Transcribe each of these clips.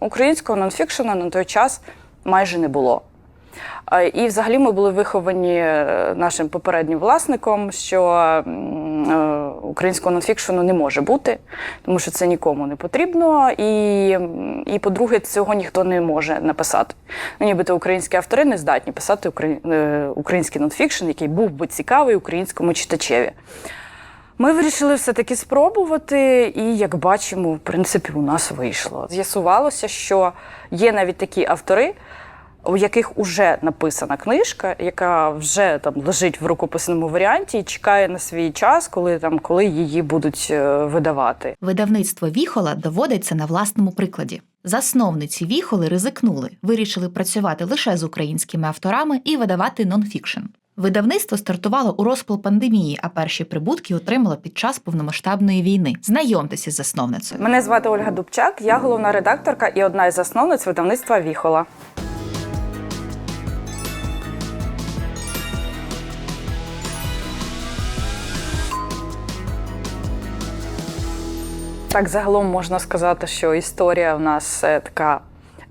Українського нонфікшена на той час майже не було. І взагалі ми були виховані е, нашим попереднім власником, що е, українського нонфікшену не може бути, тому що це нікому не потрібно. І, і по-друге, цього ніхто не може написати. Ну, нібито українські автори не здатні писати е, український нонфікшн, який був би цікавий українському читачеві. Ми вирішили все-таки спробувати, і як бачимо, в принципі, у нас вийшло. З'ясувалося, що є навіть такі автори, у яких вже написана книжка, яка вже там лежить в рукописному варіанті і чекає на свій час, коли там коли її будуть е, видавати. Видавництво Віхола доводиться на власному прикладі. Засновниці Віхоли ризикнули, вирішили працювати лише з українськими авторами і видавати нонфікшн. Видавництво стартувало у розпал пандемії, а перші прибутки отримало під час повномасштабної війни. Знайомтеся з засновницею. Мене звати Ольга Дубчак, я головна редакторка і одна із засновниць видавництва Віхола. Так, загалом можна сказати, що історія в нас е, така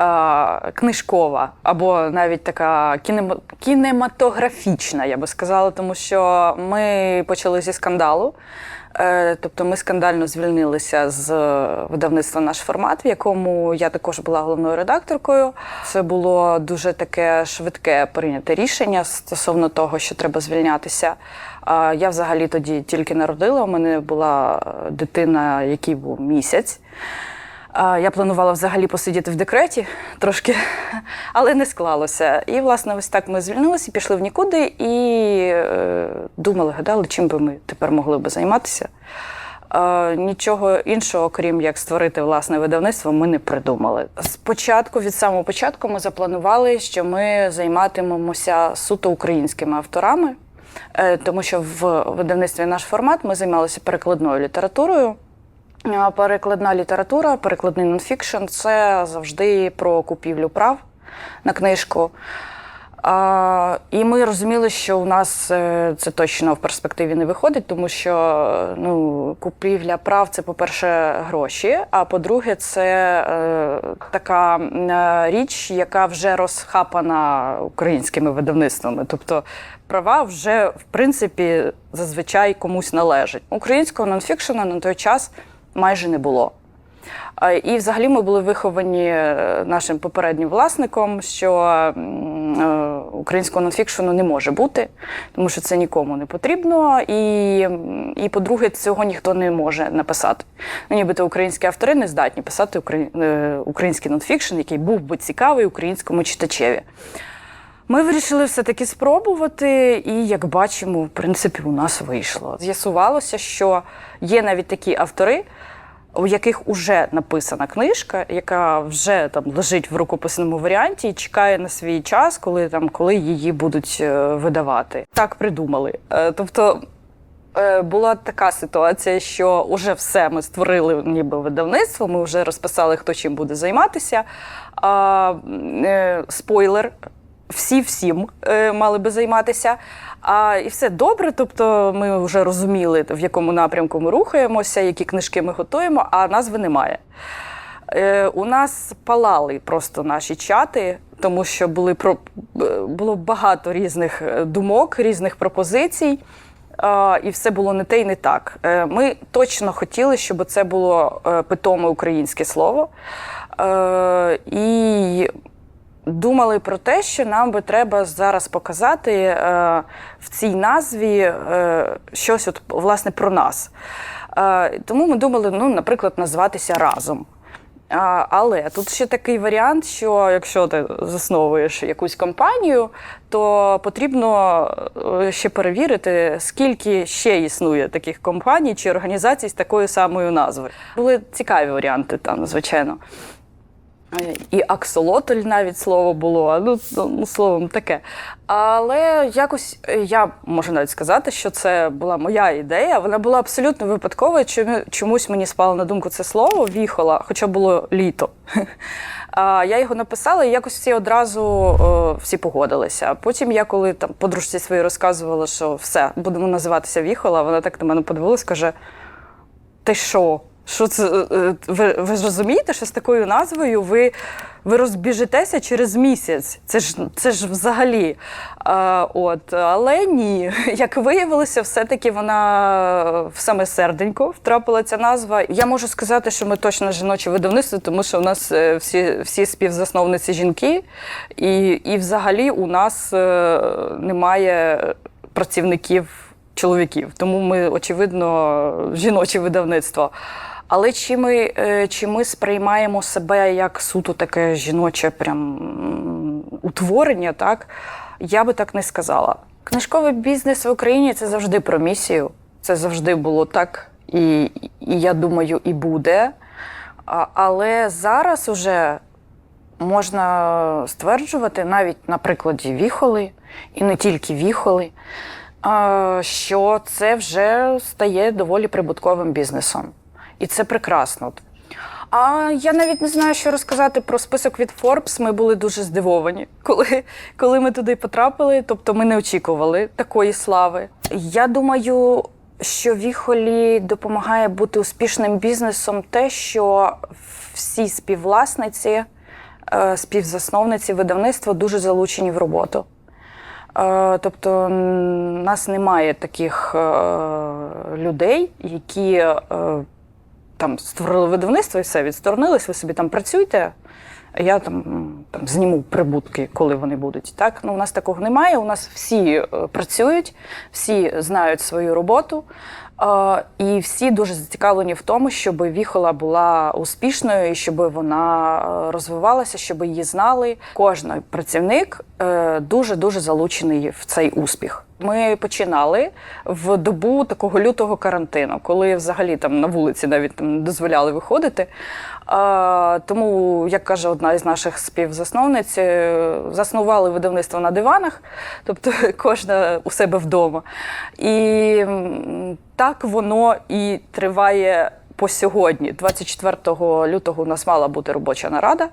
е, книжкова, або навіть така кінемо- кінематографічна, я би сказала, тому що ми почали зі скандалу. Е, Тобто ми скандально звільнилися з е, видавництва наш формат, в якому я також була головною редакторкою. Це було дуже таке швидке прийняте рішення стосовно того, що треба звільнятися. А Я взагалі тоді тільки народила. У мене була е, дитина, який був місяць. Я планувала взагалі посидіти в декреті трошки, але не склалося. І, власне, ось так ми звільнилися, пішли в нікуди і е, думали, гадали, чим би ми тепер могли би займатися. Нічого іншого, крім як створити власне видавництво, ми не придумали. Спочатку, від самого початку, ми запланували, що ми займатимемося суто українськими авторами, е, тому що в видавництві наш формат ми займалися перекладною літературою. Перекладна література, перекладний нонфікшн це завжди про купівлю прав на книжку. А, і ми розуміли, що у нас е, це точно в перспективі не виходить, тому що ну, купівля прав це, по-перше, гроші, а по-друге, це е, така е, річ, яка вже розхапана українськими видавництвами. Тобто права вже, в принципі, зазвичай комусь належать. Українського нонфікшена на той час майже не було. І взагалі ми були виховані е, нашим попереднім власником, що е, українського нонфікшену не може бути, тому що це нікому не потрібно. І, і по-друге, цього ніхто не може написати. Ну, нібито українські автори не здатні писати е, український нонфікшн, який був би цікавий українському читачеві. Ми вирішили все-таки спробувати, і як бачимо, в принципі, у нас вийшло. З'ясувалося, що є навіть такі автори, у яких вже написана книжка, яка вже там лежить в рукописному варіанті і чекає на свій час, коли там коли її будуть е, видавати. Так придумали. Е, Тобто. е, Була така ситуація, що вже все ми створили ніби видавництво, ми вже розписали, хто чим буде займатися. А, е, спойлер, всі всім е, мали би займатися. А і все добре. Тобто ми вже розуміли, в якому напрямку ми рухаємося, які книжки ми готуємо, а назви немає. Е, у нас палали просто наші чати, тому що були про було багато різних е, думок, різних пропозицій. І все було не те і не так. Е, Ми точно хотіли, щоб це було е, питоме українське слово. І думали про те, що нам би треба зараз показати е, в цій назві е, щось от, власне про нас. Е, тому ми думали, ну, наприклад, назватися разом. А, Але тут ще такий варіант, що якщо ти засновуєш якусь компанію, то потрібно е, ще перевірити, скільки ще існує таких компаній чи організацій з такою самою назвою. Були цікаві варіанти там, звичайно. І аксолотль навіть слово було, ну, ну словом таке. Але якось е, я можу навіть сказати, що це була моя ідея. Вона була абсолютно випадковою. Чомусь мені спало на думку це слово віхола, хоча було літо. А Я його написала, і якось всі одразу е, всі погодилися. Потім я, коли там подружці своїй розказувала, що все, будемо називатися віхола, вона так на мене подивилась, каже: Ти що? Що це? е, е, Ви, ви ж розумієте, що з такою назвою ви, ви розбіжетеся через місяць. Це ж, це ж взагалі. А, от, але ні, як виявилося, все-таки вона в саме серденько втрапила ця назва. Я можу сказати, що ми точно жіноче видавництво, тому що у нас е, всі, всі співзасновниці жінки, і, і взагалі у нас немає працівників чоловіків. Тому ми, очевидно, жіноче видавництво. Але чи ми, е, чи ми сприймаємо себе як суто таке жіноче прям утворення, так? Я би так не сказала. Книжковий бізнес в Україні це завжди про місію. Це завжди було так, і, і я думаю, і буде. Але зараз уже можна стверджувати навіть на прикладі віхоли, і не тільки віхоли, що це вже стає доволі прибутковим бізнесом. І це прекрасно. А я навіть не знаю, що розказати про список від Forbes. Ми були дуже здивовані, коли, коли ми туди потрапили. Тобто ми не очікували такої слави. Я думаю, що Віхолі допомагає бути успішним бізнесом те, що всі співвласниці, е, співзасновниці видавництва дуже залучені в роботу. Е, Тобто нас немає таких е, людей, які там створили видавництво і все, відсторонились, ви собі там працюйте. Я там, там зніму прибутки, коли вони будуть. Так? Ну, у нас такого немає. У нас всі е, працюють, всі знають свою роботу. е, І всі дуже зацікавлені в тому, щоб Віхола була успішною і щоб вона е, розвивалася, щоб її знали. Кожен працівник дуже дуже залучений в цей успіх. Ми починали в добу такого лютого карантину, коли взагалі там на вулиці навіть там не дозволяли виходити. А, тому, як каже одна із наших співзасновниць, е, заснували видавництво на диванах, тобто кожна у себе вдома. І так воно і триває по сьогодні. 24 лютого у нас мала бути робоча нарада.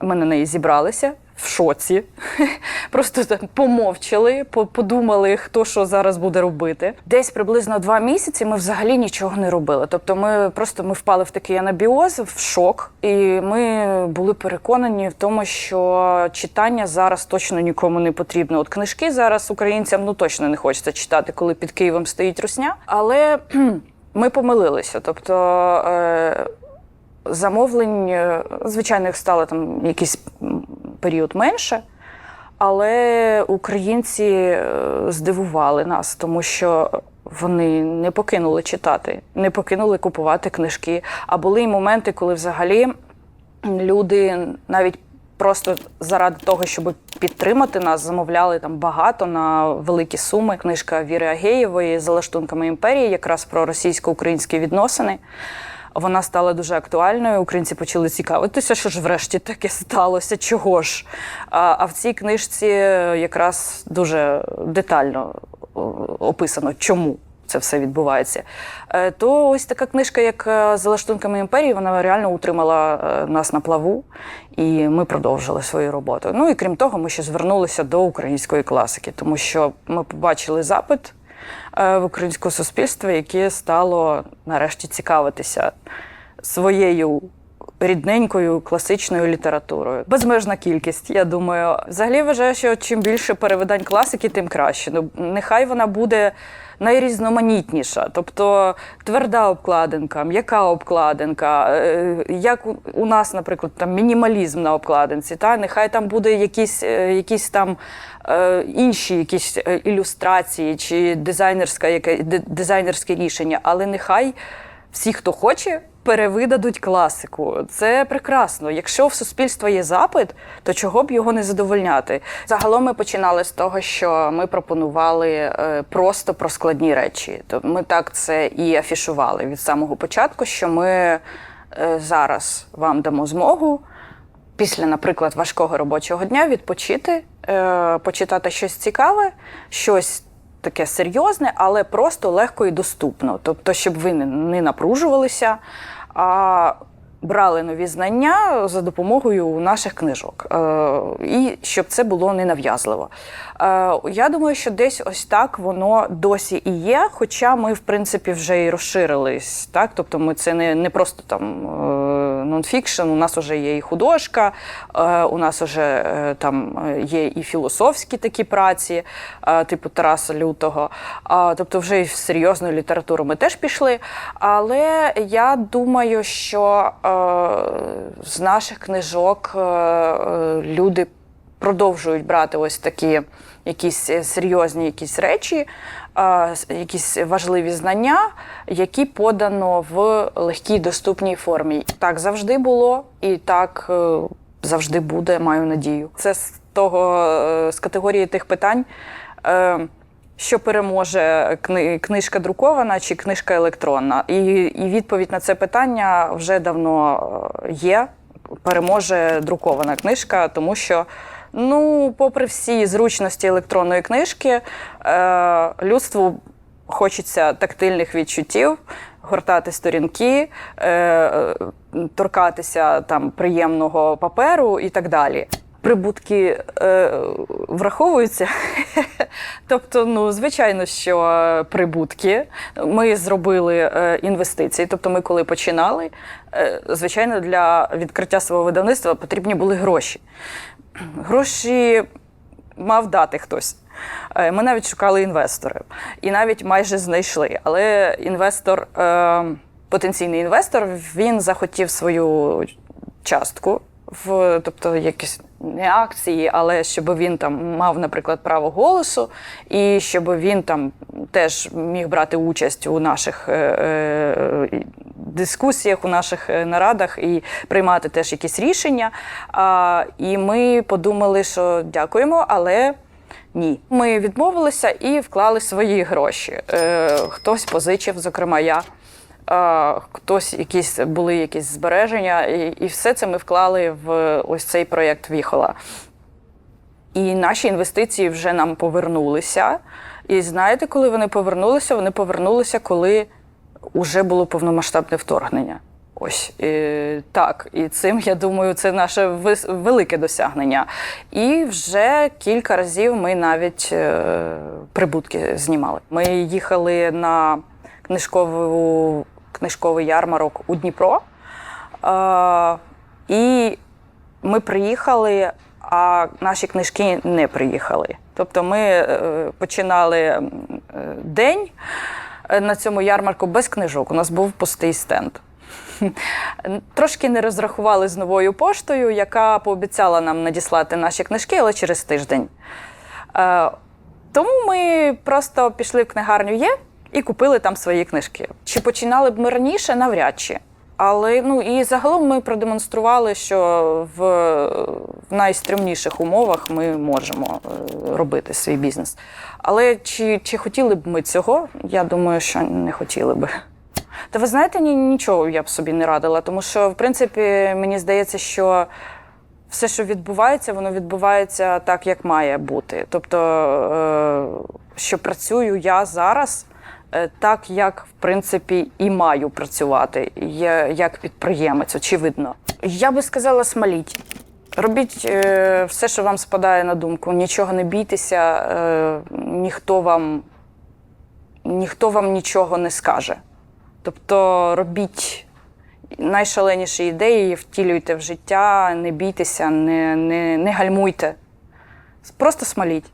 Ми на неї зібралися в шоці. Просто так помовчали, подумали, хто що зараз буде робити. Десь приблизно два місяці ми взагалі нічого не робили. Тобто, ми просто ми впали в такий анабіоз, в шок, і ми були переконані в тому, що читання зараз точно нікому не потрібно. От книжки зараз українцям ну точно не хочеться читати, коли під Києвом стоїть русня. Але ми помилилися. Тобто. Е- замовлень, е, звичайно, їх стало там якийсь період менше, але українці е, здивували нас, тому що вони не покинули читати, не покинули купувати книжки. А були й моменти, коли взагалі люди навіть. Просто заради того, щоб підтримати нас, замовляли там багато на великі суми. Книжка Віри Агеєвої за лаштунками імперії, якраз про російсько-українські відносини. Вона стала дуже актуальною. Українці почали цікавитися, що ж врешті таке сталося, чого ж. А, а в цій книжці якраз дуже детально описано, чому це все відбувається. Е, То ось така книжка, як е, за лаштунками імперії, вона реально утримала е, нас на плаву, і ми продовжили свою роботу. Ну і крім того, ми ще звернулися до української класики, тому що ми побачили запит в українського суспільства, яке стало нарешті цікавитися своєю. Рідненькою класичною літературою. Безмежна кількість, я думаю. Взагалі вважаю, що чим більше перевидань класики, тим краще. Ну, нехай вона буде найрізноманітніша. Тобто тверда обкладинка, м'яка обкладинка, е, як у- нас, наприклад, там мінімалізм на обкладинці. Та? Нехай там буде якісь, е, якісь там е, інші якісь ілюстрації чи дизайнерське дизайнерське рішення, але нехай всі, хто хоче, перевидадуть класику. Це прекрасно. Якщо в суспільства є запит, то чого б його не задовольняти? Загалом ми починали з того, що ми пропонували е, просто про складні речі. То ми так це і афішували від самого початку, що ми е, зараз вам дамо змогу після, наприклад, важкого робочого дня відпочити, е, почитати щось цікаве, щось таке серйозне, але просто легко і доступно. Тобто, щоб ви не напружувалися, а брали нові знання за допомогою наших книжок, е, і щоб це було ненав'язливо. Е, Я думаю, що десь ось так воно досі і є. Хоча ми, в принципі, вже і розширились. Так? Тобто, ми це не, не просто там е, нонфікшн, у нас вже є і художка, е, у нас вже е, там е, є і філософські такі праці, типу Тараса Лютого. Тобто, вже і в серйозну літературу ми теж пішли. Але я думаю, що з наших книжок люди продовжують брати ось такі якісь серйозні якісь речі, якісь важливі знання, які подано в легкій доступній формі. Так завжди було, і так е, завжди буде, маю надію. Це з того е, з категорії тих питань. е, Що переможе книжка друкована чи книжка електронна? І, і відповідь на це питання вже давно є. Переможе друкована книжка, тому що, ну, попри всі зручності електронної книжки, е, людству хочеться тактильних відчуттів, гортати сторінки, е, торкатися там приємного паперу і так далі. Прибутки е, враховуються. тобто, ну, звичайно, що прибутки. Ми зробили е, інвестиції. Тобто, ми коли починали, е, звичайно, для відкриття свого видавництва потрібні були гроші. Гроші мав дати хтось. Е, Ми навіть шукали інвестори і навіть майже знайшли. Але інвестор, е, потенційний інвестор, він захотів свою частку, в, тобто якісь не акції, але щоб він там мав, наприклад, право голосу, і щоб він там теж міг брати участь у наших е, дискусіях, у наших е, нарадах і приймати теж якісь рішення. А, і ми подумали, що дякуємо, але. Ні, ми відмовилися і вклали свої гроші. Е, хтось позичив, зокрема я. Е, хтось якісь були якісь збереження, і, і все це ми вклали в ось цей проєкт Віхола. І наші інвестиції вже нам повернулися. І знаєте, коли вони повернулися? Вони повернулися, коли вже було повномасштабне вторгнення. Ось е, так, і цим я думаю, це наше велике досягнення. І вже кілька разів ми навіть е, прибутки знімали. Ми їхали на книжкову, книжковий ярмарок у Дніпро. Е, і ми приїхали, а наші книжки не приїхали. Тобто ми е, починали е, день на цьому ярмарку без книжок. У нас був пустий стенд. Трошки не розрахували з новою поштою, яка пообіцяла нам надіслати наші книжки, але через тиждень. Е, Тому ми просто пішли в книгарню Є і купили там свої книжки. Чи починали б ми раніше? Навряд чи. Але ну і загалом ми продемонстрували, що в, в найстрімніших умовах ми можемо е, робити свій бізнес. Але чи, чи хотіли б ми цього? Я думаю, що не хотіли би. Та ви знаєте, ні, нічого я б собі не радила, тому що, в принципі, мені здається, що все, що відбувається, воно відбувається так, як має бути. Тобто, е, що працюю я зараз так, як в принципі і маю працювати, як підприємець, очевидно. Я би сказала, смаліть. Робіть е, все, що вам спадає на думку. Нічого не бійтеся, е, ніхто вам, ніхто вам нічого не скаже. Тобто робіть найшаленіші ідеї, втілюйте в життя, не бійтеся, не, не, не гальмуйте. Просто смаліть.